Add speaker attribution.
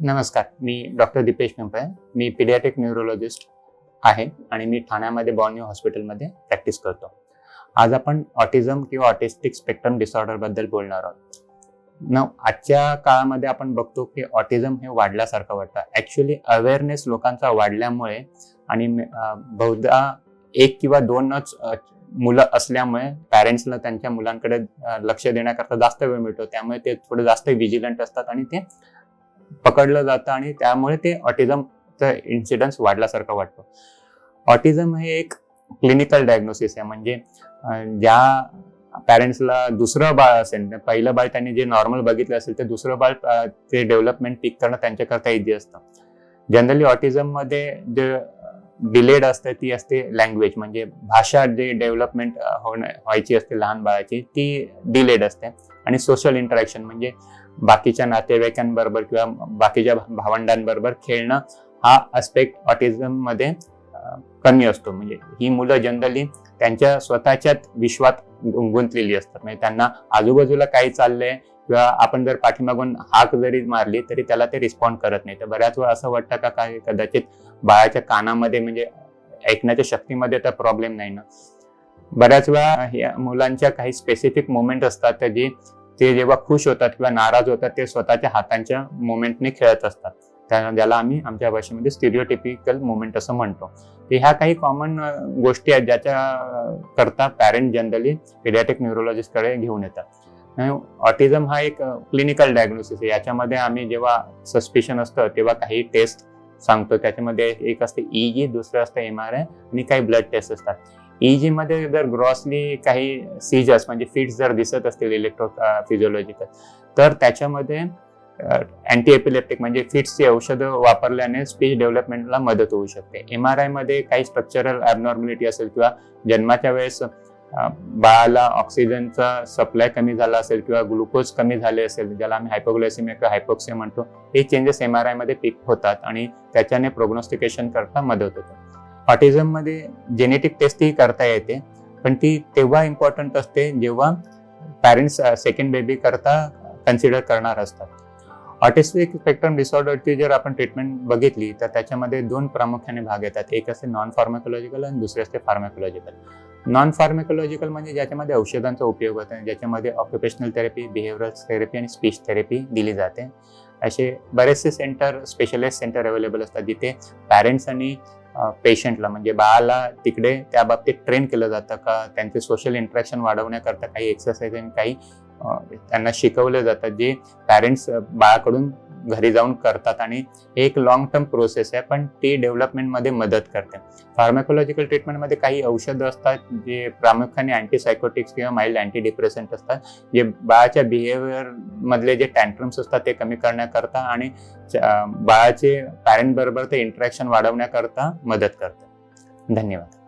Speaker 1: नमस्कार मी डॉक्टर दीपेश पिंपळे. मी पिडियाटिक न्यूरोलॉजिस्ट आहे आणि मी ठाण्यामध्ये बॉर्निओ हॉस्पिटलमध्ये प्रॅक्टिस करतो. आज आपण ऑटिझम किंवा ऑटिस्टिक स्पेक्ट्रम डिसऑर्डरबद्दल बोलणार आहोत. न आजच्या काळामध्ये आपण बघतो की ऑटिझम हे वाढल्यासारखं वाटतं. ॲक्च्युली अवेअरनेस लोकांचा वाढल्यामुळे आणि बहुधा एक किंवा दोनच मुलं असल्यामुळे पॅरेंट्सला त्यांच्या मुलांकडे लक्ष देण्याकरता जास्त वेळ मिळतो. त्यामुळे ते थोडे जास्त विजिलंट असतात आणि ते पकडलं जातं आणि त्यामुळे ते ऑटिझमचा इन्सिडन्स वाढल्यासारखं वाटतो. ऑटिझम हे एक क्लिनिकल डायग्नोसिस आहे. म्हणजे ज्या पॅरेंट्सला दुसरं बाळ असेल पहिलं बाळ त्यांनी जे नॉर्मल बघितलं असेल ते दुसरं बाळ ते डेव्हलपमेंट पिक करणं त्यांच्याकरता इझी असतं. जनरली ऑटिझममध्ये जे डिलेड असते ती असते लँग्वेज म्हणजे भाषा जे डेव्हलपमेंट व्हायची असते लहान बाळाची ती डिलेड असते. आणि सोशल इंटरॅक्शन म्हणजे बाकीच्या नातेवाईकांबरोबर किंवा बाकीच्या भा- भावंडांबरोबर खेळणं हा आस्पेक्ट ऑटिझममध्ये कमी असतो. म्हणजे ही मुलं जनरली त्यांच्या स्वतःच्याच विश्वात गुंतलेली असतात. म्हणजे त्यांना आजूबाजूला काही चाललंय किंवा आपण जर पाठीमागून हाक जरी मारली तरी त्याला ते रिस्पॉन्ड करत नाही. तर बऱ्याच वेळा असं वाटतं का काय? कदाचित बाळाच्या कानामध्ये म्हणजे ऐकण्याच्या शक्तीमध्ये तर प्रॉब्लेम नाही ना. बऱ्याच वेळा मुलांच्या काही स्पेसिफिक मोमेंट असतात तर जे ते जेव्हा खुश होतात किंवा नाराज होतात ते स्वतःच्या हातांच्या मुवमेंटने खेळत असतात. त्या ज्याला आम्ही आमच्या भाषेमध्ये स्टिरिओटिपिकल मुवमेंट असं म्हणतो. तर ह्या काही कॉमन गोष्टी आहेत ज्याच्या करता पॅरेंट जनरली पेडियाटिक न्यूरोलॉजिस्टकडे घेऊन येतात. ऑटिझम हा एक क्लिनिकल डायग्नोसिस आहे. याच्यामध्ये आम्ही जेव्हा सस्पिशन असतं तेव्हा काही टेस्ट सांगतो. त्याच्यामध्ये एक असते ईजी दुसरं असतं एम आर आय आणि काही ब्लड टेस्ट असतात. ईजी मध्ये जर ग्रॉसली काही सीजर्स म्हणजे फिट्स जर दिसत असतील इलेक्ट्रो फिजिओलॉजिकल तर त्याच्यामध्ये अँटी एपिलेप्टिक म्हणजे फिट्सची औषधं वापरल्याने स्पीच डेव्हलपमेंटला मदत होऊ शकते. एम आर आयमध्ये काही स्ट्रक्चरल ॲबनॉर्मॅलिटी असेल किंवा जन्माच्या वेळेस बाळाला ऑक्सिजनचा सप्लाय कमी झाला असेल किंवा ग्लुकोज कमी झाले असेल ज्याला आम्ही हायपोग्लायसिमिया किंवा हायपोक्सिया म्हणतो हे चेंजेस एम आर आयमध्ये पिक होतात आणि त्याच्याने प्रोग्नोस्टिकेशन करता मदत होते. ऑटिझममध्ये जेनेटिक टेस्टही करता येते. पण ती तेव्हा इम्पॉर्टंट असते जेव्हा पॅरेंट्स सेकंड बेबी करता कन्सिडर करणार असतात. ऑटिस्टिक स्पेक्ट्रम डिसऑर्डरची जर आपण ट्रीटमेंट बघितली तर त्याच्यामध्ये दोन प्रामुख्याने भाग येतात. एक असते नॉन फार्माकोलॉजिकल आणि दुसरे असते फार्माकोलॉजिकल नॉन फार्माकोलॉजिकल म्हणजे ज्याच्यामध्ये औषधांचा उपयोग होतो ज्याच्यामध्ये ऑक्युपेशनल थेरपी बिहेवियरल थेरपी आणि स्पीच थेरपी दिली जाते. असे बरेचसे सेंटर स्पेशलाइज सेंटर अवेलेबल असतात जिथे पॅरेंट्स आणि पेशंटला म्हणजे बाळाला तिकडे त्या बाबतीत ट्रेन केलं जातं का? त्यांचे सोशल इंटरॅक्शन वाढवण्याकरता काही एक्सरसाइज आणि काही त्यांना शिकवलं जातं जे पॅरेंट्स बाळाकडून घरी जाऊन करतात आणि हे एक लॉंग टर्म प्रोसेस आहे पण ती डेव्हलपमेंटमध्ये मदत करते. फार्माकोलॉजिकल ट्रीटमेंटमध्ये काही औषधं असतात जे प्रामुख्याने अँटीसायकोटिक्स किंवा माइल्ड अँटी डिप्रेसंट असतात जे बाळाच्या बिहेवियरमधले जे टँट्रम्स असतात ते कमी करण्याकरता आणि बाळाचे पॅरेंट बरोबर ते इंटरॅक्शन वाढवण्याकरता मदत करतं. धन्यवाद.